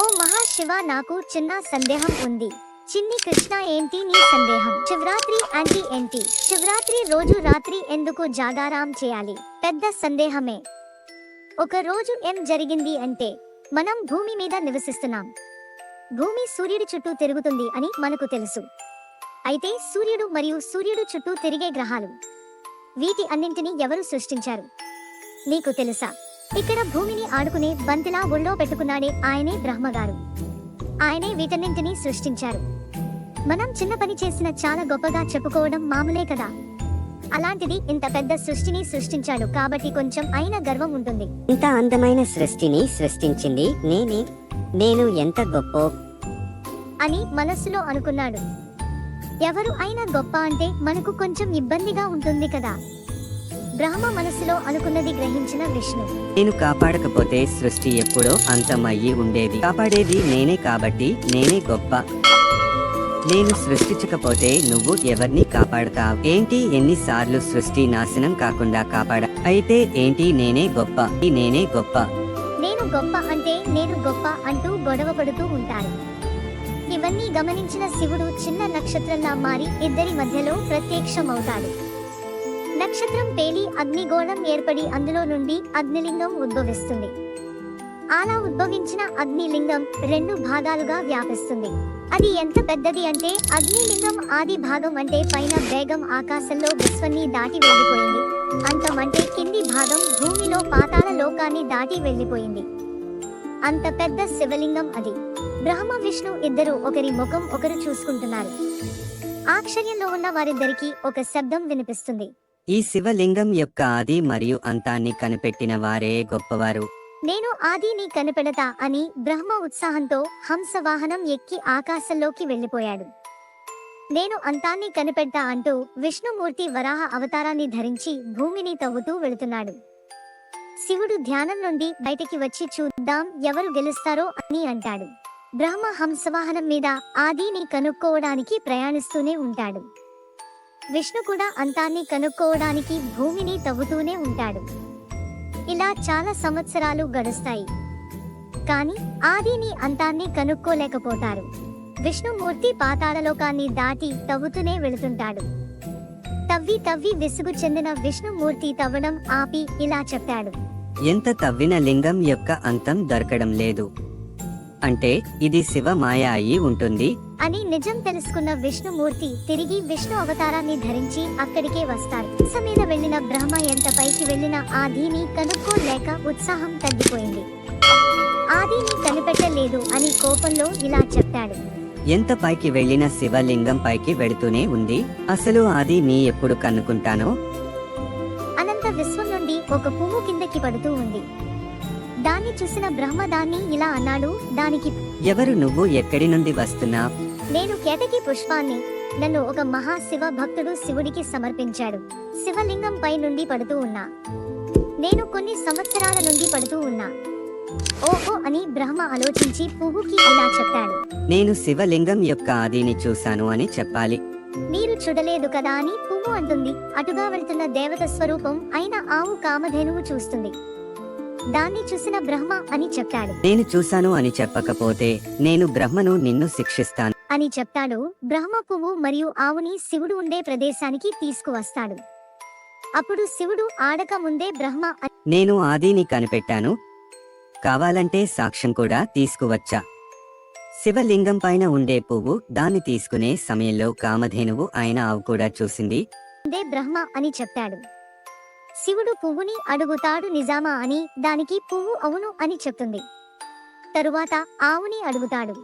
ఓ మహాశివ నాకు చిన్న సందేహం ఉంది. చిన్ని కృష్ణ ఏంటి నీ సందేహం? శివరాత్రి అంటే ఏంటి? శివరాత్రి రోజు రాత్రి ఎందుకు జాగారాం చేయాలి? పెద్ద సందేహమే. ఒక రోజు ఏం జరిగింది అంటే మనం భూమి మీద నివసిస్తున్నాం. భూమి సూర్యుడి చుట్టూ తిరుగుతుంది అని మనకు తెలుసు. అయితే సూర్యుడు మరియు సూర్యుడు చుట్టూ తిరిగే గ్రహాలు. వీటి అన్నింటినీ ఎవరు సృష్టించారు? నీకు తెలుసా? ఇక్కడ భూమిని ఆడుకునే బంతిలా ఒళ్ళో పెట్టుకున్నాడే ఆయనే బ్రహ్మగారు. ఆయనే వీటన్నింటినీ సృష్టించారు మనం చిన్న పని చేసిన చాలా గొప్పగా చెప్పుకోవడం మామూలే కదా. అలాంటిది ఇంత పెద్ద సృష్టిని సృష్టించాడు కాబట్టి కొంచెం అయిన గర్వం ఉంటుంది. ఇంత అందమైన సృష్టిని సృష్టించింది నేనే. నేను ఎంత గొప్ప? అని మనస్సులో అనుకున్నాడు. ఎవరు అయినా గొప్ప అంటే మనకు కొంచెం ఇబ్బందిగా ఉంటుంది కదా. బ్రహ్మ మనసులో అనుకున్నది గ్రహించిన విష్ణు. నేను కాపాడకపోతే సృష్టి ఎప్పుడో అంతమయ్యి ఉండేది. కాపాడేది నేనే కాబట్టి నేనే గొప్ప. నేను సృష్టించకపోతే నువ్వు ఎవరిని కాపాడతావు? ఏంటి ఎన్నిసార్లు సృష్టి నాశనం కాకుండా కాపాడ? అయితే ఏంటి నేనే గొప్ప? నేనే గొప్ప. నేను గొప్ప అంటే నేను గొప్ప అంటూ గొడవ పడుతూ ఉంటారు ఇవన్నీ గమనించిన శివుడు చిన్న నక్షత్రంలా మారి ఇద్దరి మధ్యలో ప్రత్యక్షమవుతాడు. నక్షత్రం పేలి అగ్నిగోళం ఏర్పడి అందులో నుండి అగ్నిలింగం ఉద్భవిస్తుంది. అలా ఉద్భవించిన అగ్నిలింగం రెండు భాగాలుగా వ్యాపిస్తుంది. అది ఎంత పెద్దది అంటే అగ్నిలింగం ఆది భాగం అంటే పైన వేగం ఆకాశంలో విశ్వన్ని దాటి వెళ్ళిపోయింది. అంతమంటే కింది భాగం భూమిలో పాతాళ లోకాన్ని దాటి వెళ్ళిపోయింది. అంత పెద్ద శివలింగం అది. బ్రహ్మ విష్ణు ఇద్దరు ఒకరి ముఖం ఒకరు చూసుకుంటున్నారు. ఆశ్చర్యంలో ఉన్న వారిద్దరికీ ఒక శబ్దం వినిపిస్తుంది. ఈ శివలింగం యొక్క ఆది మరియు అంతాన్ని కనిపెట్టిన వారే గొప్పవారు. నేను ఆదిని కనిపెడతా అని బ్రహ్మ ఉత్సాహంతో హంసవాహనం ఎక్కి ఆకాశంలోకి వెళ్ళిపోయాడు. నేను అంతాన్ని కనిపెడతా అంటూ విష్ణుమూర్తి వరాహ అవతారాన్ని ధరించి భూమిని తవ్వుతూ వెళుతున్నాడు. శివుడు ధ్యానం నుండి బయటికి వచ్చి చూద్దాం ఎవరు గెలుస్తారో అని అంటాడు. బ్రహ్మ హంసవాహనం మీద ఆదిని కనుక్కోవడానికి ప్రయాణిస్తూనే ఉంటాడు. విష్ణు కూడా అంతాన్ని కనుక్కోవడానికి భూమిని తవ్వుతూనే ఉంటాడు. ఇలా చాలా సంవత్సరాలు గడుస్తాయి. కానీ ఆదిని అంతాన్ని కనుక్కోలేకపోతారు. విష్ణుమూర్తి పాతాళలోకాన్ని దాటి తవ్వుతూనే వెళుతుంటాడు. తవ్వి తవ్వి విసుగు చెందిన విష్ణుమూర్తి తవ్వడం ఆపి ఇలా చెప్పాడు. ఎంత తవ్విన లింగం యొక్క అంతం దొరకడం లేదు. అంటే ఇది శివ మాయ అయి ఉంటుంది. అని నిజం తెలుసుకున్న విష్ణుమూర్తి తిరిగి విష్ణు అవతారాన్ని ధరించి అక్కడికే వస్తారు హంస మీద వెళ్ళిన బ్రహ్మ ఎంత పైకి వెళ్ళిన ఆదిని కనుక్కోలేక ఉత్సాహం తగ్గిపోయింది. ఆదిని కనిపెట్టలేదు అని కోపంలో ఇలా చెప్పాడు ఎంత పైకి వెళ్ళిన శివలింగం పైకి వెళుతూనే ఉంది. అసలు అది నీ ఎప్పుడు కనుక్కుంటానో? అనంత విశ్వం నుండి ఒక పువ్వు కిందకి పడుతూ ఉంది. దాన్ని చూసిన బ్రహ్మ దాన్ని ఇలా అన్నాడు దానికి ఎవరు నువ్వు? ఎక్కడి నుండి వస్తున్నా నేను కేతకి పుష్పాన్ని నన్ను ఒక మహాశివ భక్తుడు శివుడికి సమర్పించాడు. శివలింగం పై నుండి పడుతూ ఉన్నా. నేను కొన్ని సంవత్సరాల నుండి పడుతూ ఉన్నా. ఓహో అని బ్రహ్మ ఆలోచించి పువ్వుకి ఇలా చెప్పాడు. నేను శివలింగం యొక్క ఆదిని చూశాను అని చెప్పాలి. మీరు చూడలేదు కదా అని పువ్వు అంటుంది. అటుగా వెళ్తున్న దేవత స్వరూపం అయిన ఆవు కామధేనువు చూస్తుంది. దాన్ని చూసిన బ్రహ్మ అని చెప్పాడు. నేను చూశాను అని చెప్పకపోతే నేను బ్రహ్మను నిన్ను శిక్షిస్తాను. అని చెప్తాడు. బ్రహ్మ పువ్వు మరియు ఆవుని శివుడు ఉండే ప్రదేశానికి తీసుకువస్తాడు. అప్పుడు శివుడు ఆడక ముందే బ్రహ్మ అని నేను ఆదిని కనిపెట్టాను. కావాలంటే సాక్ష్యం కూడా తీసుకువచ్చా? శివలింగం పైన ఉండే పువ్వు దాన్ని తీసుకునే సమయంలో కామధేనువు ఆయన ఆవు కూడా చూసింది. ముందే బ్రహ్మ అని చెప్పాడు శివుడు పువ్వుని అడుగుతాడు నిజామా అని దానికి పువ్వు అవును అని చెప్తుంది. తరువాత ఆవుని అడుగుతాడు.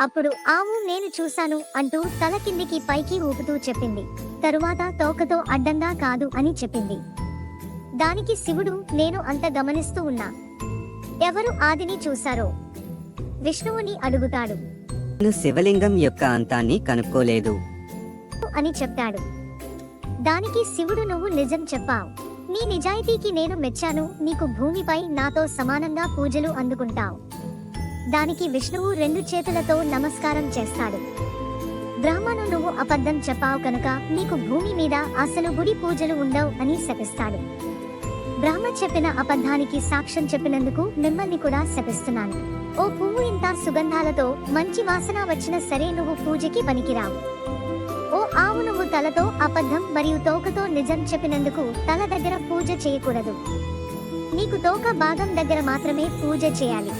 అప్పుడు ఆవు నేను చూశాను అంటూ తల కిందికి పైకి ఊపుతూ చెప్పింది. తరువాత తోకతో అడ్డంగా కాదు అని చెప్పింది. దానికి శివుడు నేను అంత గమనిస్తూ ఉన్నా. ఎవరు ఆదిని చూశారో? విష్ణువుని అడుగుతాడు. శివలింగం యొక్క అంతాన్ని కనుక్కోలేదు. అని చెప్పాడు దానికి శివుడు నువ్వు నిజం చెప్పావు. నీ నిజాయితీకి నేను మెచ్చాను. నీకు భూమిపై నాతో సమానంగా పూజలు అందుకుంటావు. దానికి విష్ణువు రెండు చేతులతో నమస్కారం చేస్తాడు. బ్రహ్మను నువ్వు అబద్ధం చెప్పావు కనుక నీకు భూమి మీద అసలు గుడి పూజలు ఉండవు అని శపిస్తాడు. బ్రహ్మ చెప్పిన అబద్ధానికి సాక్ష్యం చెప్పినందుకు మిమ్మల్ని కూడా శపిస్తున్నాను. ఓ పువ్వు ఇంత సుగంధాలతో మంచి వాసన వచ్చిన సరే నువ్వు పూజకి పనికిరావు. ఆవు నువ్వు తలతో అబద్ధం మరియు తోకతో నిజం చెప్పినందుకు తల దగ్గర పూజ చేయకూడదు. నీకు తోక భాగం దగ్గర మాత్రమే పూజ చేయాలి.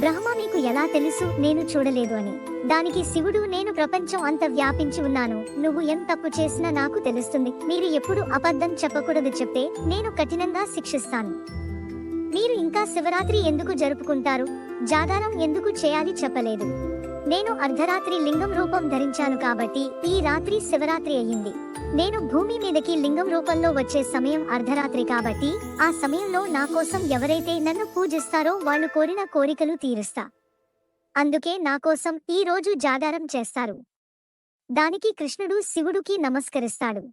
బ్రహ్మ నీకు ఎలా తెలుసు నేను చూడలేదు అని. దానికి శివుడు నేను ప్రపంచం అంత వ్యాపించి ఉన్నాను. నువ్వు ఎంత తప్పు చేసినా నాకు తెలుస్తుంది. మీరు ఎప్పుడు అబద్ధం చెప్పకూడదు చెప్తే నేను కఠినంగా శిక్షిస్తాను. మీరు ఇంకా శివరాత్రి ఎందుకు జరుపుకుంటారు? జాగారం ఎందుకు చేయాలి చెప్పలేదు. నేను అర్ధరాత్రి లింగం రూపం ధరించాను కాబట్టి ఈ రాత్రి శివరాత్రి అయ్యింది. నేను భూమి మీదకి లింగం రూపంలో వచ్చే సమయం అర్ధరాత్రి కాబట్టి ఆ సమయంలో నా కోసం ఎవరైతే నన్ను పూజిస్తారో వాళ్ళు కోరిన కోరికలు తీరుస్తా. అందుకే నా కోసం ఈ రోజు జాగారం చేస్తారు. దానికి కృష్ణుడు శివుడికి నమస్కరిస్తాడు.